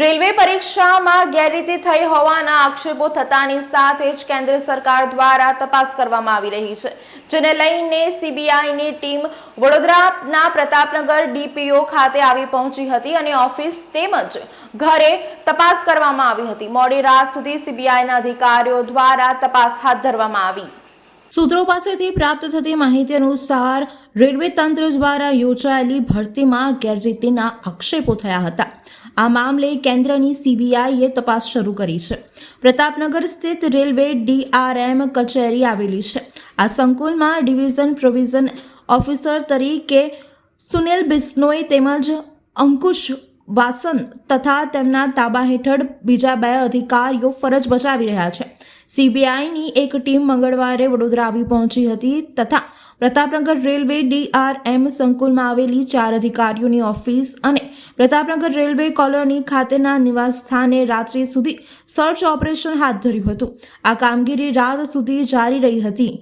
Railway પરીક્ષામાં ગેરરીતિ થઈ હોવાના આક્ષેપો થતાની સાથે જ કેન્દ્ર સરકાર દ્વારા તપાસ કરવામાં આવી રહી છે, જેને લઈને સીબીઆઈની ટીમ વડોદરાના પ્રતાપનગર ડીપીઓ ખાતે આવી પહોંચી હતી અને ઓફિસ તેમજ ઘરે તપાસ કરવામાં આવી હતી. મોડી રાત સુધી સીબીઆઈના અધિકારીઓ દ્વારા તપાસ હાથ ધરવામાં આવી. સૂત્રો પાસેથી પ્રાપ્ત થતી માહિતી અનુસાર રેલવે તંત્ર દ્વારા યોજાયેલી ભરતીમાં ગેરરીતિના આક્ષેપો થયા હતા. આ મામલે કેન્દ્રની સીબીઆઈએ તપાસ શરૂ કરી છે. પ્રતાપનગર સ્થિત રેલવે ડીઆરએમ કચેરી આવેલી છે. આ સંકુલમાં ડિવિઝન પ્રોવિઝન ઓફિસર તરીકે સુનિલ બિસ્નોઈ તેમજ અંકુશ વાસન તથા તેમના તાબા હેઠળ બીજા બે અધિકારીઓ ફરજ બજાવી રહ્યા છે. સીબીઆઈની એક ટીમ મંગળવારે વડોદરા આવી પહોંચી હતી તથા પ્રતાપનગર રેલવે ડીઆરએમ સંકુલમાં આવેલી ચાર અધિકારીઓની ઓફિસ અને પ્રતાપનગર રેલવે કોલોની ખાતેના નિવાસ સ્થાને રાત્રિ સુધી સર્ચ ઓપરેશન હાથ ધર્યું હતું. આ કામગીરી રાત સુધી જારી રહી હતી.